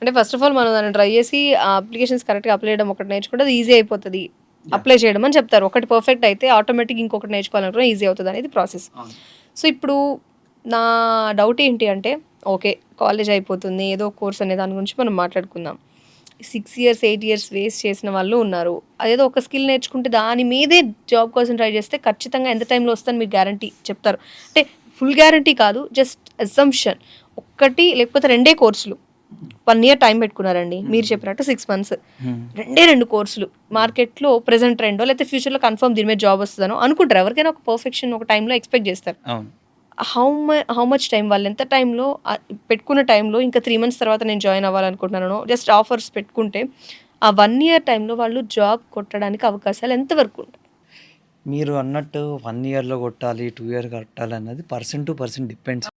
అంటే first of all మనం దాన్ని ట్రై చేసి ఆ అప్లికేషన్స్ కరెక్ట్గా అప్లై చేయడం ఒకటి నేర్చుకుంటే అది ఈజీ అయిపోతుంది. అప్లై చేయడం అని చెప్తారు. ఒకటి పర్ఫెక్ట్ అయితే ఆటోమేటిక్ ఇంకొకటి నేర్చుకోవాలనుకున్నా ఈజీ అవుతుంది అనేది ప్రాసెస్ సో ఇప్పుడు నా డౌట్ ఏంటి అంటే ఓకే కాలేజ్ అయిపోతుంది. ఏదో కోర్స్ అనే దాని గురించి మనం మాట్లాడుకుందాం. Six years eight years waste చేసిన వాళ్ళు ఉన్నారు. అదేదో ఒక స్కిల్ నేర్చుకుంటే దాని మీదే జాబ్ కోసం ట్రై చేస్తే ఖచ్చితంగా ఎంత టైంలో వస్తుందని మీరు గ్యారంటీ చెప్తారు. అంటే ఫుల్ గ్యారంటీ కాదు జస్ట్ అజంప్షన్ ఒక్కటి లేకపోతే రెండే కోర్సులు వన్ ఇయర్ టైం పెట్టుకున్నారండి. మీరు చెప్పినట్టు సిక్స్ మంత్స్ రెండే రెండు కోర్సులు. మార్కెట్లో ప్రెసెంట్ ట్రెండో లేకపోతే ఫ్యూచర్లో కన్ఫర్మ్ దీని మీద జాబ్ వస్తుందనో అనుకుంటారు. ఎవరికైనా ఒక పర్ఫెక్షన్ ఒక టైంలో ఎక్స్పెక్ట్ చేస్తారు. హౌ హౌ మచ్ టైం వాళ్ళు ఎంత టైంలో పెట్టుకున్న టైంలో ఇంకా త్రీ మంత్స్ తర్వాత నేను జాయిన్ అవ్వాలనుకుంటున్నాను జస్ట్ ఆఫర్స్ పెట్టుకుంటే ఆ వన్ ఇయర్ టైంలో వాళ్ళు జాబ్ కొట్టడానికి అవకాశాలు ఎంతవరకు ఉంటాయి? మీరు అన్నట్టు వన్ ఇయర్లో కొట్టాలి టూ ఇయర్ కొట్టాలి అన్నది పర్సన్ టు పర్సన్ డిపెండ్స్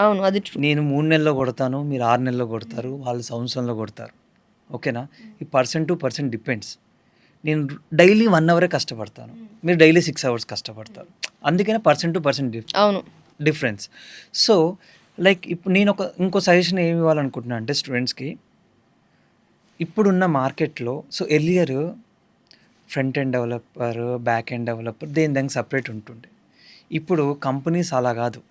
అవును అది. నేను మూడు నెలల్లో కొడతాను మీరు ఆరు నెలల్లో కొడతారు వాళ్ళు సంవత్సరంలో కొడతారు. ఓకేనా? ఈ పర్సన్ టు పర్సన్ డిపెండ్స్. నేను డైలీ వన్ అవరే కష్టపడతాను. మీరు డైలీ సిక్స్ అవర్స్ కష్టపడతారు. అందుకనే పర్సన్ టు పర్సన్ అవును. డిఫరెన్స్. సో లైక్ ఇప్పుడు నేను ఒక ఇంకో సజెషన్ ఏమి ఇవ్వాలనుకుంటున్నా అంటే స్టూడెంట్స్కి ఇప్పుడున్న మార్కెట్లో so earlier front end developer back end developer దేని దానికి సపరేట్ ఉంటుండే. ఇప్పుడు కంపెనీస్ అలా కాదు.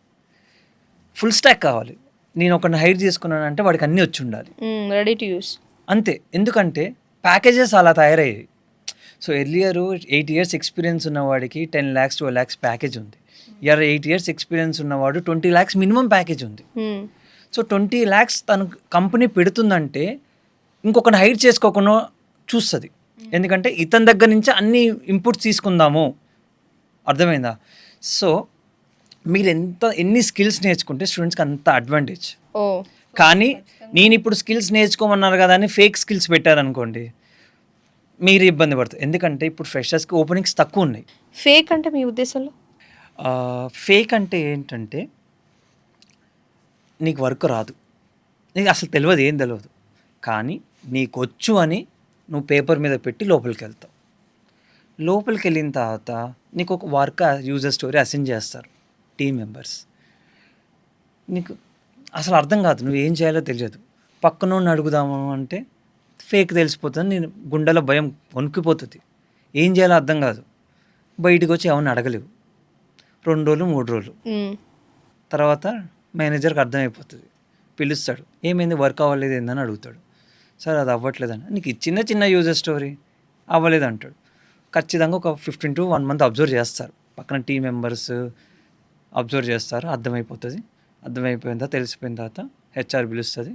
ఫుల్ స్టాక్ కావాలి. నేను ఒకరిని హైర్ చేసుకున్నానంటే వాడికి అన్నీ వచ్చి ఉండాలి. రెడీ టు యూస్ అంతే. ఎందుకంటే ప్యాకేజెస్ అలా తయారయ్యాయి. So earlier eight years experience ఉన్నవాడికి ten lakhs twelve lakhs package ఉంది. ఇయర్ ఎయిట్ ఇయర్స్ ఎక్స్పీరియన్స్ ఉన్నవాడు ట్వంటీ ల్యాక్స్ మినిమం ప్యాకేజ్ ఉంది. సో ట్వంటీ ల్యాక్స్ తను కంపెనీ పెడుతుందంటే ఇంకొకరిని హైర్ చేసుకోకుండా చూస్తుంది. ఎందుకంటే ఇతని దగ్గర నుంచి అన్ని ఇన్పుట్స్ తీసుకుందాము. అర్థమైందా? సో మీరు ఎంత ఎన్ని స్కిల్స్ నేర్చుకుంటే స్టూడెంట్స్కి అంత అడ్వాంటేజ్. కానీ నేను ఇప్పుడు స్కిల్స్ నేర్చుకోమన్నారు కదా అని ఫేక్ స్కిల్స్ పెట్టారనుకోండి మీరు ఇబ్బంది పడుతుంది ఎందుకంటే ఇప్పుడు ఫ్రెషర్స్కి ఓపెనింగ్స్ తక్కువ ఉన్నాయి. ఫేక్ అంటే మీ ఉద్దేశంలో? ఫేక్ అంటే ఏంటంటే నీకు వర్క్ రాదు. నీకు అసలు తెలియదు ఏం తెలియదు. కానీ నీకు వచ్చు అని నువ్వు పేపర్ మీద పెట్టి లోపలికి వెళ్తావు. లోపలికి వెళ్ళిన తర్వాత నీకు ఒక వర్క్ యూజర్ స్టోరీ అసెండ్ చేస్తారు. Team members. నీకు అసలు అర్థం కాదు నువ్వు ఏం చేయాలో తెలియదు. పక్కన అడుగుదాము అంటే ఫేక్ తెలిసిపోతుంది నేను గుండెలో భయం వణుకిపోతుంది. ఏం చేయాలో అర్థం కాదు. బయటికి వచ్చి ఎవరిని అడగలేవు. రెండు రోజులు మూడు రోజులు. తర్వాత మేనేజర్కి అర్థమైపోతుంది. పిలుస్తాడు ఏమైంది? వర్క్ అవ్వలేదు ఏందని అడుగుతాడు. సార్ అది అవ్వట్లేదని నీకు చిన్న చిన్న యూజర్ స్టోరీ అవ్వలేదు అంటాడు. ఖచ్చితంగా ఒక fifteen to one month observe చేస్తారు. పక్కన టీం మెంబర్స్ అబ్జర్వ్ చేస్తారు అర్థమైపోతుంది. అర్థమైపోయిన తర్వాత తెలిసిపోయిన తర్వాత హెచ్ఆర్ పిలుస్తుంది.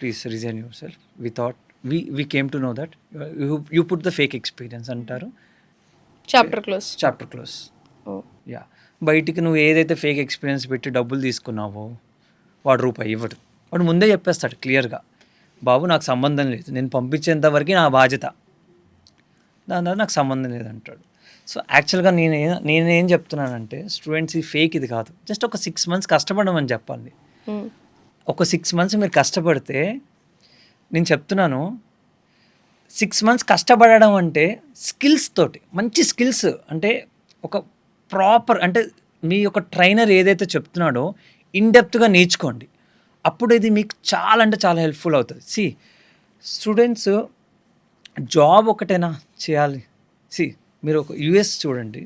Please resign yourself we thought we we came to know that you put the fake experience అంటారు. Chapter close chapter close oh yeah బయటికి నువ్వు ఏదైతే ఫేక్ ఎక్స్పీరియన్స్ పెట్టి డబ్బులు తీసుకున్నావో వాడు రూపాయి ఇవ్వడు. వాడు ముందే చెప్పేస్తాడు క్లియర్గా బాబు నాకు సంబంధం లేదు. నేను పంపించేంత వరకు నా బాధ్యత. దాని తర్వాత నాకు సంబంధం లేదంటాడు. సో యాక్చువల్గా నేను ఏ- నేనేం చెప్తున్నానంటే స్టూడెంట్స్ ఈ ఫేక్ ఇది కాదు. జస్ట్ ఒక సిక్స్ మంత్స్ కష్టపడమని చెప్పాలి. ఒక సిక్స్ మంత్స్ మీరు కష్టపడితే నేను చెప్తున్నాను సిక్స్ మంత్స్ కష్టపడడం అంటే స్కిల్స్ తోటి మంచి స్కిల్స్ అంటే ఒక ప్రాపర్ అంటే మీ యొక్క ట్రైనర్ ఏదైతే చెప్తున్నాడో ఇన్డెప్త్గా నేర్చుకోండి. అప్పుడు ఇది మీకు చాలా అంటే చాలా హెల్ప్ఫుల్ అవుతుంది. సి స్టూడెంట్స్ జాబ్ ఒకటేనా చేయాలి? సి మీరు ఒక యుఎస్ చూడండి.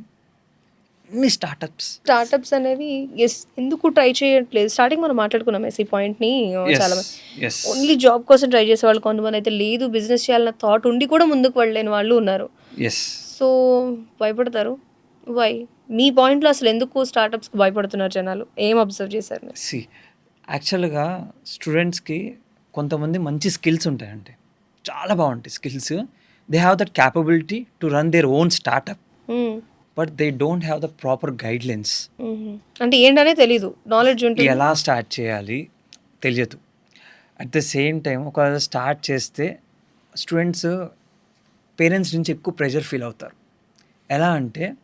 ఎన్ని స్టార్టప్స్ స్టార్టప్స్ అనేవి ఎస్ ఎందుకు ట్రై చేయట్లేదు? స్టార్టింగ్ మనం మాట్లాడుకున్నాం ఎస్ ఈ పాయింట్ని చాలా ఓన్లీ జాబ్ కోసం ట్రై చేసే వాళ్ళు కొంతమంది అయితే లేదు బిజినెస్ చేయాలన్న థాట్ ఉండి కూడా ముందుకు వెళ్ళలేని వాళ్ళు ఉన్నారు. ఎస్ సో భయపడతారు? వై మీ పాయింట్లో అసలు ఎందుకు స్టార్టప్స్కి భయపడుతున్నారు జనాలు? ఏం అబ్జర్వ్ చేశారు సి యాక్చువల్గా స్టూడెంట్స్కి కొంతమంది మంచి స్కిల్స్ ఉంటాయండి. చాలా బాగుంటాయి skills they have that capability to run their own startup hmm. But they don't have the proper guidelines hmm. అంటే ఏంటనే తెలీదు. నాలెడ్జ్ ఉంటుంది. ఎలా స్టార్ట్ చేయాలి తెలియదు. అట్ ద సేమ్ టైం ఒకవేళ స్టార్ట్ చేస్తే స్టూడెంట్స్ పేరెంట్స్ నుంచి ఎక్కువ ప్రెషర్ ఫీల్ అవుతారు. ఎలా అంటే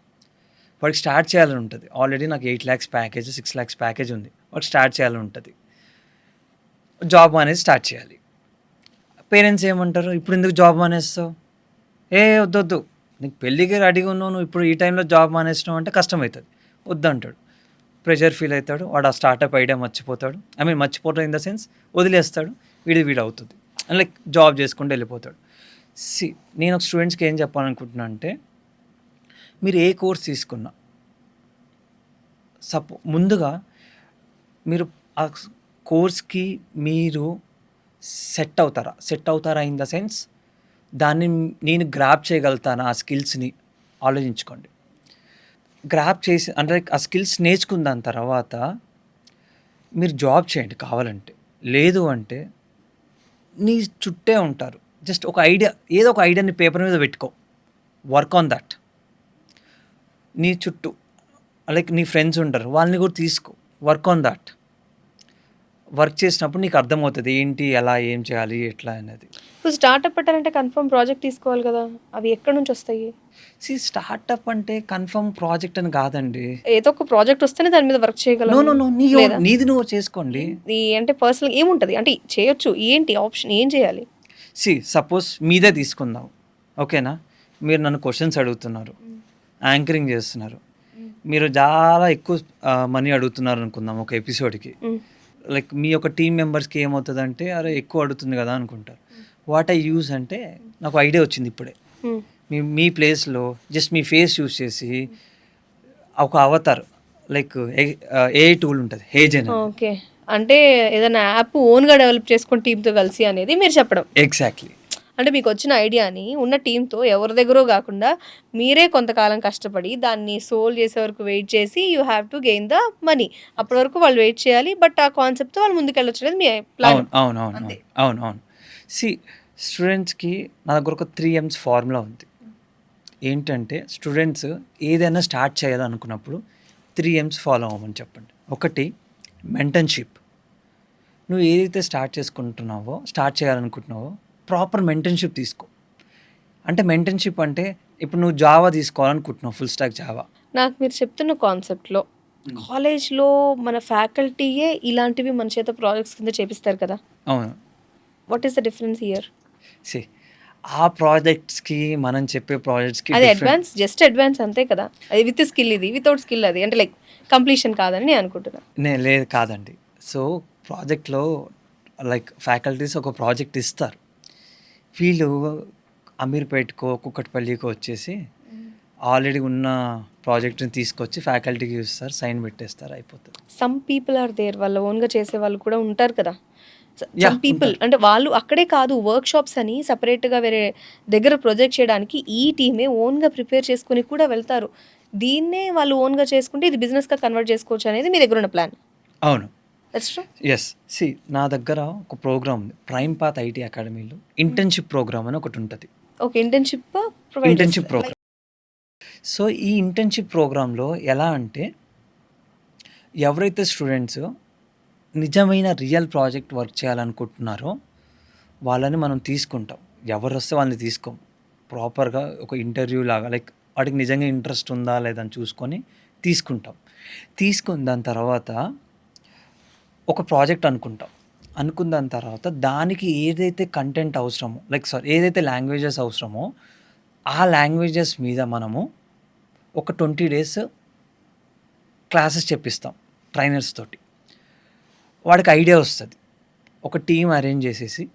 వాడికి స్టార్ట్ చేయాలని ఉంటుంది. ఆల్రెడీ నాకు eight lakhs package six lakhs package ఉంది. వాడికి స్టార్ట్ చేయాలని ఉంటుంది. జాబ్ అనేది స్టార్ట్ చేయాలి. పేరెంట్స్ ఏమంటారు? ఇప్పుడు ఎందుకు జాబ్ మానేస్తావు? ఏ వద్దొద్దు. నీకు పెళ్ళికి రెడీగా ఉన్నావు నువ్వు ఇప్పుడు ఈ టైంలో జాబ్ మానేసినావు అంటే కష్టం అవుతుంది వద్దంటాడు. ప్రెషర్ ఫీల్ అవుతాడు. వాడు ఆ స్టార్టప్ ఐడియా మర్చిపోతాడు. ఐ మీన్ మర్చిపోతాడు ఇన్ ద సెన్స్ వదిలేస్తాడు. వీడి వీడు అవుతుంది. లైక్ జాబ్ చేసుకుంటూ వెళ్ళిపోతాడు. సి నేను ఒక స్టూడెంట్స్కి ఏం చెప్పాలనుకుంటున్నా అంటే మీరు ఏ కోర్స్ తీసుకున్నా సపో ముందుగా మీరు ఆ కోర్స్కి మీరు సెట్ అవుతారా? సెట్ అవుతారా ఇన్ ద సెన్స్ దాన్ని నేను గ్రాప్ చేయగలుగుతాను? ఆ స్కిల్స్ని ఆలోచించుకోండి. గ్రాప్ చేసి అంటే ఆ స్కిల్స్ నేర్చుకున్న దాని తర్వాత మీరు జాబ్ చేయండి కావాలంటే. లేదు అంటే నీ చుట్టే ఉంటారు. జస్ట్ ఒక ఐడియా ఏదో ఒక ఐడియాని పేపర్ మీద పెట్టుకో. వర్క్ ఆన్ దట్ నీ చుట్టూ లైక్ నీ ఫ్రెండ్స్ ఉంటారు. వాళ్ళని కూడా తీసుకో. వర్క్ ఆన్ దట్ వర్క్ చేసినప్పుడు నీకు అర్థమవుతుంది ఏంటి ఎలా ఏం చేయాలి ఎట్లా అనేది. ఇప్పుడు స్టార్ట్అప్ పెట్టాలంటే కన్ఫర్మ్ ప్రాజెక్ట్ తీసుకోవాలి కదా అవి ఎక్కడి నుంచి వస్తాయి? సి స్టార్ట్అప్ అంటే కన్ఫర్మ్ ప్రాజెక్ట్ అని కాదండి. ఏదో ఒక ప్రాజెక్ట్ వస్తేనే దాని మీద వర్క్ నో చేయగలం నో నో నీ లేదా? నీది నువ్వు చేసుకోండి. ఈ అంటే పర్సనల్ ఏముంటది? అంటే చేయొచ్చు ఏంటి ఆప్షన్ ఏం చేయాలి? సి సపోజ్ మీదే తీసుకుందాం ఓకేనా? మీరు నన్ను క్వశ్చన్స్ అడుగుతున్నారు యాంకరింగ్ చేస్తున్నారు. మీరు చాలా ఎక్కువ మనీ అడుగుతున్నారు అనుకుందాం ఒక ఎపిసోడ్కి మ్మ్. లైక్ మీ యొక్క టీం మెంబర్స్కి ఏమవుతుందంటే అరే ఎక్కువ అడుగుతుంది కదా అనుకుంటారు. వాట్ ఐ యూజ్ అంటే నాకు ఐడియా వచ్చింది ఇప్పుడే. మీ మీ ప్లేస్లో జస్ట్ మీ ఫేస్ యూస్ చేసి ఒక అవతార్ లైక్ ఏ టూల్ ఉంటుంది హేజెన్ ఓకే. అంటే ఏదైనా యాప్ ఓన్గా డెవలప్ చేసుకొని టీంతో కలిసి అనేది మీరు చెప్పడం. ఎగ్జాక్ట్లీ అంటే మీకు వచ్చిన ఐడియాని ఉన్న టీంతో ఎవరి దగ్గర కాకుండా మీరే కొంతకాలం కష్టపడి దాన్ని సోల్ చేసే వరకు వెయిట్ చేసి you have to gain the money. అప్పటి వరకు వాళ్ళు వెయిట్ చేయాలి బట్ ఆ కాన్సెప్ట్తో వాళ్ళు ముందుకు వెళ్ళొచ్చు అనేది మీ ప్లాన్. అవును అవును అవును అంతే. అవును అవును సి స్టూడెంట్స్కి నా దగ్గర ఒక త్రీ ఎమ్స్ ఫార్ములా ఉంది. ఏంటంటే స్టూడెంట్స్ ఏదైనా స్టార్ట్ చేయాలనుకున్నప్పుడు త్రీ ఎమ్స్ ఫాలో అవ్వమని చెప్పండి. ఒకటి మెంటన్షిప్ నువ్వు ఏదైతే స్టార్ట్ చేసుకుంటున్నావో స్టార్ట్ చేయాలనుకుంటున్నావో ప్రాపర్ మెంటన్షిప్ తీసుకో. అంటే మెంటన్షిప్ అంటే ఇప్పుడు నువ్వు జావా తీసుకోవాలనుకుంటున్నావు ఫుల్ స్టాక్ జావా నాకు మీరు చెప్తున్న కాన్సెప్ట్లో కాలేజ్లో మన ఫ్యాకల్టీయే ఇలాంటివి మన చేత ప్రాజెక్ట్స్ కింద చేపిస్తారు కదా? అవును. What is the difference year see ఆ ప్రాజెక్ట్స్కి మనం చెప్పే ప్రాజెక్ట్స్కి అది అడ్వాన్స్ జస్ట్ అడ్వాన్స్ అంతే కదా? అది విత్ స్కిల్ ఇది వితౌట్ స్కిల్ అది. అంటే లైక్ కంప్లీషన్ కాదని నేను అనుకుంటున్నా. నే లేదు కాదండి. సో ప్రాజెక్ట్లో లైక్ ఫ్యాకల్టీస్ ఒక ప్రాజెక్ట్ ఇస్తారు. వీళ్ళు అమీర్పేట్కో కుక్కట్పల్లికో వచ్చేసి ఆల్రెడీ ఉన్న ప్రాజెక్ట్ని తీసుకొచ్చి ఫ్యాకల్టీకి ఇస్తారు సైన్ పెట్టేస్తారు అయిపోతుంది. సమ్ పీపుల్ ఆర్ దేర్ వాళ్ళ ఓన్గా చేసే వాళ్ళు కూడా ఉంటారు కదా. సమ్ పీపుల్ అంటే వాళ్ళు అక్కడే కాదు వర్క్ షాప్స్ అని సపరేట్గా వేరే దగ్గర ప్రొజెక్ట్ చేయడానికి ఈ టీమే ఓన్గా ప్రిపేర్ చేసుకుని కూడా వెళ్తారు. దీన్నే వాళ్ళు ఓన్గా చేసుకుంటే ఇది బిజినెస్గా కన్వర్ట్ చేసుకోవచ్చు అనేది మీ దగ్గర ఉన్న ప్లాన్ అవును. ఎస్ సి నా దగ్గర ఒక ప్రోగ్రామ్ ఉంది. ప్రైమ్ పాత్ ఐటీ అకాడమీలో. ఇంటర్న్షిప్ ప్రోగ్రామ్ అని ఒకటి ఉంటుంది. Okay internship internship program so ఈ ఇంటర్న్షిప్ ప్రోగ్రాంలో ఎలా అంటే ఎవరైతే స్టూడెంట్స్ నిజమైన రియల్ ప్రాజెక్ట్ వర్క్ చేయాలనుకుంటున్నారో వాళ్ళని మనం తీసుకుంటాం. ఎవరు వస్తే వాళ్ళని తీసుకోం. ప్రాపర్గా ఒక ఇంటర్వ్యూ లాగా లైక్ వాడికి నిజంగా ఇంట్రెస్ట్ ఉందా లేదని చూసుకొని తీసుకుంటాం. తీసుకున్న దాని తర్వాత ఒక ప్రాజెక్ట్ అనుకుంటాం. అనుకున్న దాని తర్వాత దానికి ఏదైతే కంటెంట్ అవసరమో లైక్ సారీ ఏదైతే లాంగ్వేజెస్ అవసరమో ఆ లాంగ్వేజెస్ మీద మనము ఒక ట్వంటీ డేస్ క్లాసెస్ చెప్పిస్తాం ట్రైనర్స్ తోటి. వాడికి ఐడియా వస్తుంది. ఒక టీం అరేంజ్ చేసేసి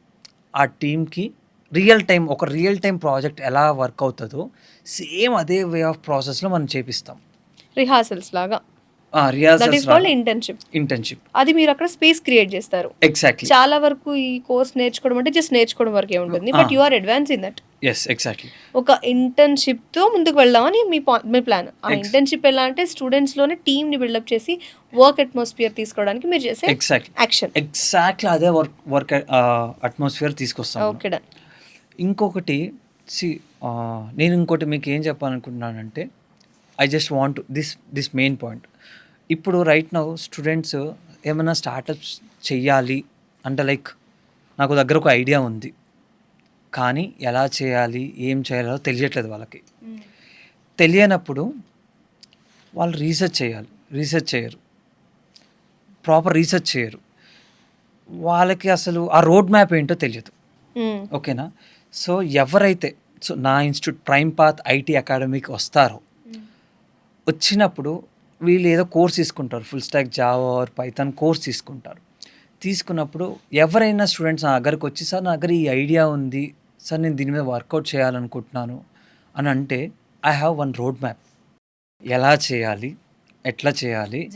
ఆ టీంకి రియల్ టైం ఒక రియల్ టైం ప్రాజెక్ట్ ఎలా వర్క్ అవుతుందో సేమ్ అదే వే ఆఫ్ ప్రాసెస్లో మనం చేపిస్తాం. రిహార్సల్స్ లాగా. That is rehearsals called internship internship అది మీరు అక్కడ స్పేస్ క్రియేట్ చేస్తారు. ఎగ్జాక్ట్లీ చాలా వరకు ఈ కోర్స్ నేర్చుకోవడం అంటే జస్ట్ నేర్చుకోవడం వరకే ఉంటుంది. But. You are advance in that yes exactly ఒక ఇంటర్న్షిప్తో ముందుకు వెళ్దామని మీ మీ ప్లాన్ ఆ ఇంటర్న్షిప్ ఎలా అంటే స్టూడెంట్స్లోనే టీమ్ని బిల్డప్ చేసి వర్క్ అట్మాస్ఫియర్ తీసుకోవడానికి మీరు చేసే ఎగ్జాక్ట్లీ యాక్షన్ ఎగ్జాక్ట్లీ అదే వర్క్ వర్క్ అట్మాస్ఫియర్ తీసుకొస్తాం మనం. ఓకే డన్ ఇంకొకటి సి నేను ఇంకోటి మీకు ఏం చెప్పాలనుకుంటున్నానంటే I just want this this main point ఇప్పుడు రైట్ నౌ స్టూడెంట్స్ ఏమైనా స్టార్టప్స్ చెయ్యాలి అంటే లైక్ నాకు దగ్గర ఒక ఐడియా ఉంది. కానీ ఎలా చేయాలి ఏం చేయాలో తెలియట్లేదు వాళ్ళకి. తెలియనప్పుడు వాళ్ళు రీసెర్చ్ చేయాలి రీసెర్చ్ చేయరు. ప్రాపర్ రీసెర్చ్ చేయరు. వాళ్ళకి అసలు ఆ రోడ్ మ్యాప్ ఏంటో తెలియదు. ఓకేనా సో ఎవరైతే సో నా ఇన్స్టిట్యూట్ ప్రైమ్ పాత్ ఐటీ అకాడమీకి వస్తారో వచ్చినప్పుడు వీళ్ళు ఏదో కోర్స్ తీసుకుంటారు. Full stack Java or Python course తీసుకుంటారు. తీసుకున్నప్పుడు ఎవరైనా స్టూడెంట్స్ నా దగ్గరకు వచ్చి సార్ నా దగ్గర ఈ ఐడియా ఉంది. సార్ నేను దీని మీద వర్కౌట్ చేయాలనుకుంటున్నాను అని అంటే I have one road map. ఎలా చేయాలి? ఎట్లా చేయాలి?